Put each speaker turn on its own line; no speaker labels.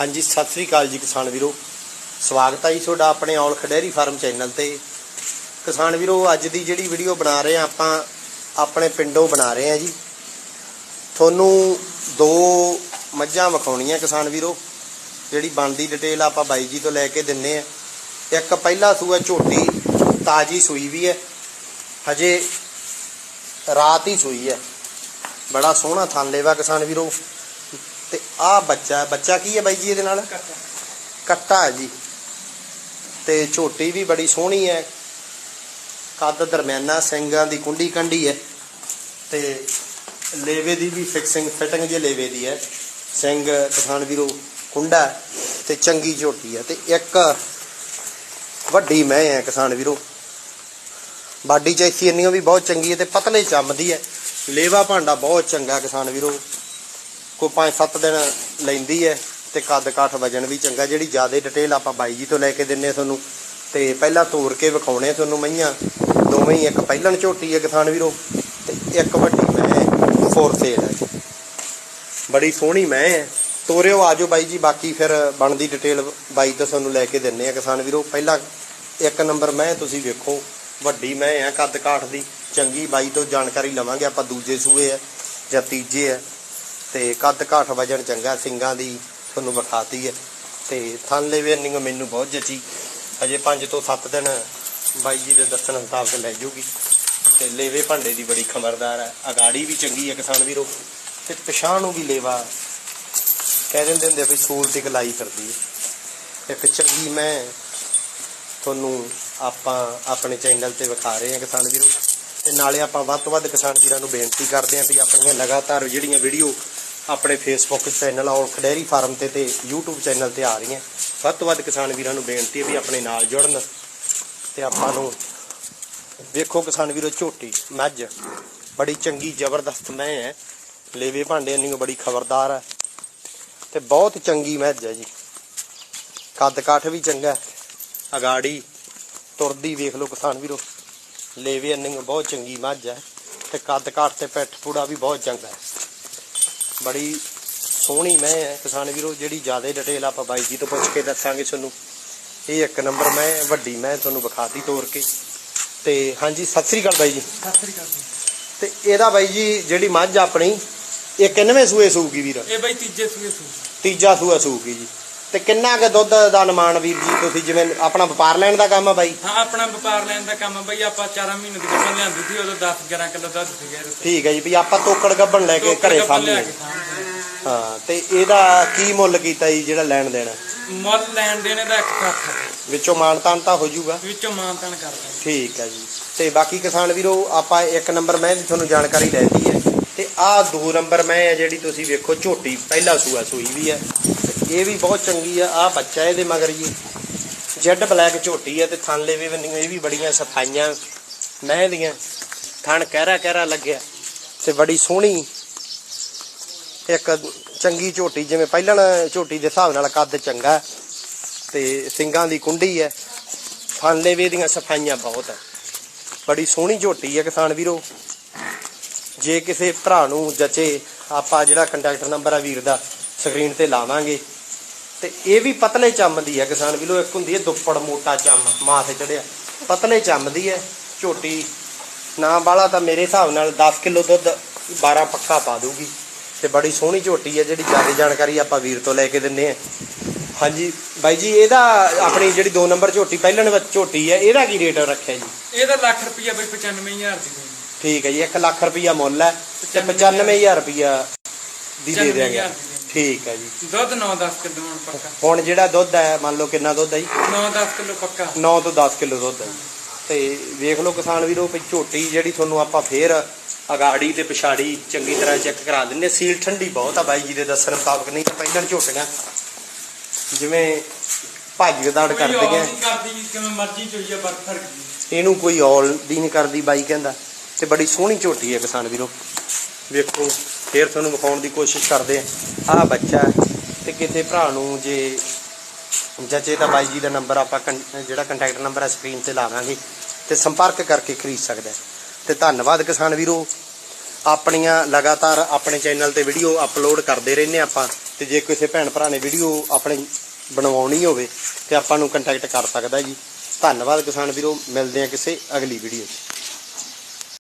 ਹਾਂਜੀ, ਸਤਿ ਸ੍ਰੀ ਅਕਾਲ ਜੀ ਕਿਸਾਨ ਵੀਰੋ। ਸਵਾਗਤ ਹੈ ਜੀ ਤੁਹਾਡਾ ਆਪਣੇ ਔਲ ਖਡੇਰੀ ਫਾਰਮ ਚੈਨਲ ਤੇ। ਕਿਸਾਨ ਵੀਰੋ, ਅੱਜ ਦੀ ਜਿਹੜੀ ਵੀਡੀਓ ਬਣਾ ਰਹੇ ਆ, ਆਪਾਂ ਆਪਣੇ ਪਿੰਡੋਂ ਬਣਾ ਰਹੇ ਆ ਜੀ। ਤੁਹਾਨੂੰ ਦੋ ਮੱਝਾਂ ਵਿਖਾਉਣੀਆਂ ਕਿਸਾਨ ਵੀਰੋ। ਜਿਹੜੀ ਬਣਦੀ ਡਿਟੇਲ ਆਪਾਂ ਬਾਈ ਜੀ ਤੋਂ ਲੈ ਕੇ ਦਿੰਨੇ ਆ। ਇੱਕ ਪਹਿਲਾ ਸੂਆ ਝੋਟੀ। ਤਾਜੀ ਸੂਈ ਵੀ ਹੈ। ਹਜੇ ਰਾਤ ਹੀ ਸੂਈ ਹੈ। ਬੜਾ ਸੋਹਣਾ ਥਣ ਲੇਵਾ ਕਿਸਾਨ ਵੀਰੋ। ਤੇ ਆਹ ਬੱਚਾ ਬੱਚਾ ਕੀ ਹੈ ਬਾਈ ਜੀ ਇਹਦੇ ਨਾਲ? ਕੱਟਾ। ਹੈ ਜੀ। ਤੇ ਝੋਟੀ ਵੀ ਬੜੀ ਸੋਹਣੀ ਹੈ। ਕੱਦ ਦਰਮਿਆਨਾ ਸਿੰਘਾਂ ਦੀ ਕੁੰਡੀ ਕੰਡੀ ਹੈ। ਤੇ ਲੇਵੇ ਦੀ ਵੀ ਫਿਕਸਿੰਗ ਫਿਟਿੰਗ ਜੇ ਲੇਵੇ ਦੀ ਹੈ। ਸਿੰਘ ਕਿਸਾਨ ਵੀਰੋ ਕੁੰਡਾ ਤੇ ਚੰਗੀ ਝੋਟੀ ਹੈ। ਤੇ ਇੱਕ ਵੱਡੀ ਮੈਂ ਹੈ ਕਿਸਾਨ ਵੀਰੋ। ਬਾਡੀ ਚੈਸੀ ਇੰਨੀਓ ਵੀ ਬਹੁਤ ਚੰਗੀ ਹੈ ਤੇ ਪਤਲੇ ਚੰਮਦੀ ਹੈ। ਲੇਵਾ ਭਾਂਡਾ ਬਹੁਤ ਚੰਗਾ ਕਿਸਾਨ ਵੀਰੋ। ਕੋਈ 5-7 ਦਿਨ ਲੈਂਦੀ ਹੈ ਤੇ ਕੱਦ ਕਾਠ ਵਜਨ ਵੀ ਚੰਗਾ, ਜਿਹੜੀ ਜ਼ਿਆਦਾ ਡਿਟੇਲ ਆਪਾਂ ਬਾਈ ਜੀ ਤੋਂ ਲੈ ਕੇ ਦਿੰਨੇ ਆ ਤੁਹਾਨੂੰ, ਤੇ ਪਹਿਲਾਂ ਤੋੜ ਕੇ ਵਿਖਾਉਣੇ ਤੁਹਾਨੂੰ ਮਈਆਂ, ਦੋਵੇਂ ਹੀ, ਇੱਕ ਪਹਿਲਣ ਝੋਟੀ ਹੈ ਕਿਸਾਨ ਵੀਰੋ, ਤੇ ਇੱਕ ਵੱਡੀ ਮੈਂ ਫੋਰ ਸੇਲ ਹੈ ਬੜੀ ਸੋਹਣੀ ਮੈਂ ਹੈ ਤੋਰਿਓ, ਆਜੋ ਬਾਈ ਜੀ, ਬਾਕੀ ਫਿਰ ਬਣਦੀ ਡਿਟੇਲ ਬਾਈ ਤੋਂ ਤੁਹਾਨੂੰ ਲੈ ਕੇ ਦਿੰਨੇ ਆ ਕਿਸਾਨ ਵੀਰੋ। ਪਹਿਲਾਂ ਇੱਕ ਨੰਬਰ ਮੈਂ, ਤੁਸੀਂ ਵੇਖੋ, ਵੱਡੀ ਮੈਂ ਆ ਕੱਦ ਕਾਠ ਦੀ। ਚੰਗੀ ਬਾਈ ਤੋਂ ਜਾਣਕਾਰੀ ਲਵਾਂਗੇ, ਆਪਾਂ ਦੂਜੇ ਸੂਏ ਆ ਜਾਂ ਤੀਜੇ ਆ। ਤੇ ਕੱਦ ਘਾਟ ਵਜਨ ਚੰਗਾ ਸਿੰਘਾਂ ਦੀ ਤੁਹਾਨੂੰ ਵਿਖਾਤੀ ਹੈ। ਤੇ ਥਣ ਲੈਵੇ ਮੈਨੂੰ ਬਹੁਤ ਜਚੀ। ਅਜੇ 5 ਤੋਂ 7 ਦਿਨ ਬਾਈ ਜੀ ਦੇ ਦੱਸਣ ਮੁਤਾਬਕ ਲੈ ਜੂਗੀ। ਤੇ ਲੇਵੇ ਭਾਂਡੇ ਦੀ ਬੜੀ ਖਬਰਦਾਰ ਹੈ। ਅਗਾੜੀ ਵੀ ਚੰਗੀ ਹੈ ਕਿਸਾਨ ਵੀਰੋ। ਤੇ ਪਛਾਣ ਨੂੰ ਵੀ ਲੇਵਾ। ਕਹਿ ਦਿੰਦੇ ਹੁੰਦੇ ਆ ਵੀ ਸੂਲ ਤੇ ਲਾਈ ਫਿਰਦੀ ਹੈ। ਇੱਕ ਚੰਗੀ ਮੈਂ ਤੁਹਾਨੂੰ ਆਪਾਂ ਆਪਣੇ ਚੈਨਲ ਤੇ ਵਿਖਾ ਰਹੇ ਹਾਂ ਕਿਸਾਨ ਵੀਰੋ। ਤੇ ਨਾਲੇ ਆਪਾਂ ਵੱਧ ਤੋਂ ਵੱਧ ਕਿਸਾਨ ਵੀਰਾਂ ਨੂੰ ਬੇਨਤੀ ਕਰਦੇ ਹਾਂ ਵੀ ਆਪਣੀਆਂ ਲਗਾਤਾਰ ਜਿਹੜੀਆਂ ਵੀਡੀਓ ਆਪਣੇ ਫੇਸਬੁੱਕ ਚੈਨਲ ਔਰ ਖਡੇਰੀ ਫਾਰਮ ਤੇ ਤੇ YouTube ਚੈਨਲ ਤੇ ਆ ਰਹੀਆਂ। ਵੱਧ ਤੋਂ ਵੱਧ ਕਿਸਾਨ ਵੀਰਾਂ ਨੂੰ ਬੇਨਤੀ ਹੈ ਵੀ ਆਪਣੇ ਨਾਲ ਜੁੜਨ ਤੇ ਆਪਾਂ ਨੂੰ ਵੇਖੋ ਕਿਸਾਨ ਵੀਰੋ ਝੋਟੀ, ਮੱਝ। ਬੜੀ ਚੰਗੀ, ਜ਼ਬਰਦਸਤ ਮੈਂ ਹੈ। ਲੇਵੇ ਭਾਂਡੇ ਨਹੀਂ ਬੜੀ ਖਬਰਦਾਰ ਹੈ। ਤੇ ਬਹੁਤ ਚੰਗੀ ਮੱਝ ਹੈ ਜੀ। ਕੱਦ ਕਾਠ ਵੀ ਚੰਗਾ ਅਗਾੜੀ ਤੁਰਦੀ ਵੇਖ ਲਓ ਕਿਸਾਨ ਵੀਰੋ। ਲੇਵੇ ਅੰਨਿੰਗ ਬਹੁਤ ਚੰਗੀ ਮੱਝ ਹੈ ਤੇ ਕੱਦ ਕਾਠ ਤੇ ਪਿੱਠ ਪੂੜਾ ਵੀ ਬਹੁਤ ਚੰਗਾ ਹੈ। ਬੜੀ ਸੋਹਣੀ ਮੈਂ ਹੈ। ਕਿਸਾਨ ਵੀਰੋ ਜਿਹੜੀ ਜ਼ਿਆਦਾ ਡਿਟੇਲ ਆਪਾਂ ਬਾਈ ਜੀ ਤੋਂ ਪੁੱਛ ਕੇ ਦੱਸਾਂਗੇ ਤੁਹਾਨੂੰ ਇਹ ਇੱਕ ਨੰਬਰ ਮੈਂ ਵੱਡੀ ਮੈਂ ਤੁਹਾਨੂੰ ਵਿਖਾਤੀ ਤੋਰ ਕੇ। ਤੇ ਹਾਂਜੀ ਸਤਿ ਸ੍ਰੀ ਅਕਾਲ ਬਾਈ ਜੀ।
ਸਤਿ ਸ੍ਰੀ ਅਕਾਲ ਜੀ।
ਤੇ ਇਹਦਾ ਬਾਈ ਜੀ ਜਿਹੜੀ ਮੱਝ ਆਪਣੀ ਇਹ ਕਿੰਨਵੇਂ ਸੂਏ ਸੂਗੀ ਵੀਰ?
ਇਹ ਬਈ ਤੀਜੇ ਸੂਏ ਸੂ
ਤੀਜਾ ਸੂਆ ਸੂਗੀ ਜੀ। ਤੇ ਕਿੰਨਾ ਕੁ ਦੁੱਧ ਦਾ ਅਨੁਮਾਨ ਵੀਰ ਜੀ ਤੁਸੀਂ ਜਿਵੇਂ ਆਪਣਾ ਵਪਾਰ ਲੈਣ ਦਾ ਕੰਮ ਆ ਬਾਈ?
ਹਾਂ ਆਪਣਾ ਵਪਾਰ ਲੈਣ ਦਾ ਕੰਮ ਆ ਬਈ। ਆਪਾਂ 4 ਮਹੀਨੇ ਦੀ ਗੱਭਣ ਲਿਆਂਦੀ ਸੀ ਉਦੋਂ 10 11 ਕਿਲੋ ਦੁੱਧ ਸੀਗਾ ਇਹਦੇ
ਠੀਕ ਹੈ ਜੀ ਵੀ ਆਪਾਂ ਤੋਕੜ ਗੱਬਣ ਲੈ ਕੇ। ਘਰੇ
ਗੱਭਣ ਲਿਆ
ਸਾਹਮਣੇ
ਕੇ ਸਾਂਭਦੇ
ਹਾਂ ਤੇ ਇਹਦਾ ਕੀ ਮੁੱਲ ਕੀਤਾ ਜੀ ਜਿਹੜਾ ਲੈਣ ਦੇਣਾ?
ਆ। ਮੁੱਲ ਲੈਣ ਦੇਣੇ ਦਾ ਇੱਕ ਕੱਖ
ਵਿੱਚੋਂ ਮਾਨਤਾਨ ਤਾਂ ਹੋ ਜਾਊਗਾ।
ਵਿੱਚੋਂ ਮਾਨਤਨ ਕਰਦੇ
ਠੀਕ ਹੈ ਜੀ। ਤੇ ਬਾਕੀ ਕਿਸਾਨ ਵੀਰੋ ਆਪਾਂ ਇੱਕ ਨੰਬਰ ਮੈਂ ਦੀ ਤੁਹਾਨੂੰ ਜਾਣਕਾਰੀ ਲੈਤੀ ਹੈ। ਤੇ ਆਹ ਦੋ ਨੰਬਰ ਮੈਂ ਹੈ ਜਿਹੜੀ ਤੁਸੀਂ ਵੇਖੋ ਝੋਟੀ ਪਹਿਲਾ ਸੂਆ ਸੂਈ ਵੀ ਹੈ ਤੇ ਇਹ ਵੀ ਬਹੁਤ ਚੰਗੀ ਆ, ਆਹ ਬੱਚਾ ਇਹਦੇ ਮਗਰ ਜੀ। ਜੈਡ ਬਲੈਕ ਝੋਟੀ ਹੈ ਤੇ ਥਣ ਲੇਵੇ ਬੰਨੀਆਂ ਇਹ ਵੀ ਬੜੀਆਂ ਸਫਾਈਆਂ ਮੈਂ ਦੀਆਂ। ਥਣ ਕਹਿਰਾ ਕਹਿਰਾ ਲੱਗਿਆ ਤੇ ਬੜੀ ਸੋਹਣੀ ਇੱਕ ਚੰਗੀ ਝੋਟੀ, ਜਿਵੇਂ ਪਹਿਲਾਂ ਝੋਟੀ ਦੇ ਹਿਸਾਬ ਨਾਲ ਕੱਦ ਚੰਗਾ ਹੈ ਤੇ ਸਿੰਘਾਂ ਦੀ ਕੁੰਡੀ ਹੈ ਥਣ ਲੇਵੇ ਦੀਆਂ ਸਫਾਈਆਂ ਬਹੁਤ ਹੈ ਬੜੀ ਸੋਹਣੀ ਝੋਟੀ ਹੈ ਕਿਸਾਨ ਵੀਰੋ। ਜੇ ਕਿਸੇ ਭਰਾ ਨੂੰ ਜਚੇ, ਆਪਾਂ ਜਿਹੜਾ ਕੰਟੈਕਟ ਨੰਬਰ ਆ ਵੀਰ ਦਾ ਸਕਰੀਨ ਤੇ ਲਾਵਾਂਗੇ। ਤੇ ਇਹ ਵੀ ਪਤਲੇ ਚੰਮ ਦੀ ਹੈ ਕਿਸਾਨ ਵੀਰੋ ਇੱਕ ਹੁੰਦੀ ਹੈ ਦੁੱਪੜ ਮੋਟਾ ਚੰਮ ਮਾਥੇ ਚੜਿਆ। ਪਤਲੇ ਚੰਮ ਦੀ ਹੈ ਝੋਟੀ ਨਾ ਬਾਲਾ ਤਾਂ ਮੇਰੇ ਹਿਸਾਬ ਨਾਲ 10 ਕਿਲੋ ਦੁੱਧ 12 ਪੱਕਾ ਪਾ ਦੂਗੀ ਤੇ ਬੜੀ ਸੋਹਣੀ ਝੋਟੀ ਹੈ ਜਿਹੜੀ ਜ਼ਿਆਦਾ ਜਾਣਕਾਰੀ ਆਪਾਂ ਵੀਰ ਤੋਂ ਲੈ ਕੇ ਦਿੰਨੇ ਆ। ਹਾਂਜੀ ਬਾਈ ਜੀ ਇਹਦਾ ਆਪਣੀ ਜਿਹੜੀ 2 ਨੰਬਰ ਝੋਟੀ ਪਹਿਲਣ ਵਿੱਚ ਝੋਟੀ ਹੈ ਇਹਦਾ ਕੀ ਰੇਟ ਰੱਖਿਆ ਜੀ?
ਇਹਦਾ ਲੱਖ ਰੁਪਈਆ ਬਈ 95000 ਦੀ
ਠੀਕ ਹੈ ਜੀ 1 ਲੱਖ ਰੁਪਈਆ ਮੁੱਲ ਹੈ ਤੇ 95000 ਰੁਪਈਆ ਦੀ ਦੇ ਦਿਆਂਗੇ।
95,000 ਦੀ।
ਠੀਕ ਹੈ ਜੀ।
ਦੁੱਧ 9-10 ਕਿਲੋ ਹੁਣ ਪੱਕਾ।
ਹੁਣ ਜਿਹੜਾ ਦੁੱਧ ਹੈ ਮੰਨ ਲਓ ਕਿੰਨਾ ਦੁੱਧ ਹੈ ਜੀ?
9-10 ਕਿਲੋ ਪੱਕਾ।
9 ਤੋਂ 10 ਕਿਲੋ ਦੁੱਧ ਹੈ ਜੀ। ਤੇ ਵੇਖ ਲਓ ਕਿਸਾਨ ਵੀਰੋ ਵੀ ਝੋਟੀ ਜਿਹੜੀ ਤੁਹਾਨੂੰ ਆਪਾਂ ਫੇਰ ਅਗਾੜੀ ਤੇ ਪਿਛਾੜੀ ਚੰਗੀ ਤਰ੍ਹਾਂ ਚੈੱਕ ਕਰਾ ਦਿੰਨੇ ਸੀਲ ਠੰਡੀ ਬਹੁਤ ਆ ਬਾਈ ਜੀ ਦੇ ਦੱਸਣ ਮੁਤਾਬਕ ਨਹੀਂ ਤਾਂ ਪਹਿਲਾਂ ਝੋਟੀਆਂ ਜਿਵੇਂ
ਕਰਦੀ ਕਿਵੇਂ ਮਰਜ਼ੀ ਚੋਈ ਆ
ਇਹਨੂੰ ਕੋਈ ਔਲ ਦੀ ਨਹੀਂ ਕਰਦੀ ਬਾਈ ਕਹਿੰਦਾ। ਤੇ ਬੜੀ ਸੋਹਣੀ ਝੋਟੀ ਹੈ ਕਿਸਾਨ ਵੀਰੋ। ਵੇਖੋ, ਫੇਰ ਤੁਹਾਨੂੰ ਵਿਖਾਉਣ ਦੀ ਕੋਸ਼ਿਸ਼ ਕਰਦੇ ਆ। ਆਹ ਬੱਚਾ ਹੈ ਤੇ ਕਿਸੇ ਭਰਾ ਨੂੰ ਜੇ ਜਚੇ ਤਾਂ ਬਾਈ ਜੀ ਦਾ ਨੰਬਰ ਆਪਾਂ ਕੰ- ਜਿਹੜਾ ਕੰਟੈਕਟ ਨੰਬਰ ਹੈ ਸਕਰੀਨ ਤੇ ਲਾਵਾਂਗੇ ਤੇ ਸੰਪਰਕ ਕਰਕੇ ਖਰੀਦ ਸਕਦਾ ਹੈ। ਤੇ ਧੰਨਵਾਦ ਕਿਸਾਨ ਵੀਰੋ। ਆਪਣੀਆਂ ਲਗਾਤਾਰ ਆਪਣੇ ਚੈਨਲ ਤੇ ਵੀਡੀਓ ਅਪਲੋਡ ਕਰਦੇ ਰਹਿੰਦੇ ਆਪਾਂ ਤੇ ਜੇ ਕਿਸੇ ਭੈਣ ਭਰਾ ਨੇ ਵੀਡੀਓ ਆਪਣੇ ਬਣਵਾਉਣੀ ਹੋਵੇ ਤੇ ਆਪਾਂ ਨੂੰ ਕੰਟੈਕਟ ਕਰ ਸਕਦਾ ਜੀ। ਧੰਨਵਾਦ ਕਿਸਾਨ ਵੀਰੋ। ਮਿਲਦੇ ਆ ਕਿਸੇ ਅਗਲੀ ਵੀਡੀਓ 'ਚ।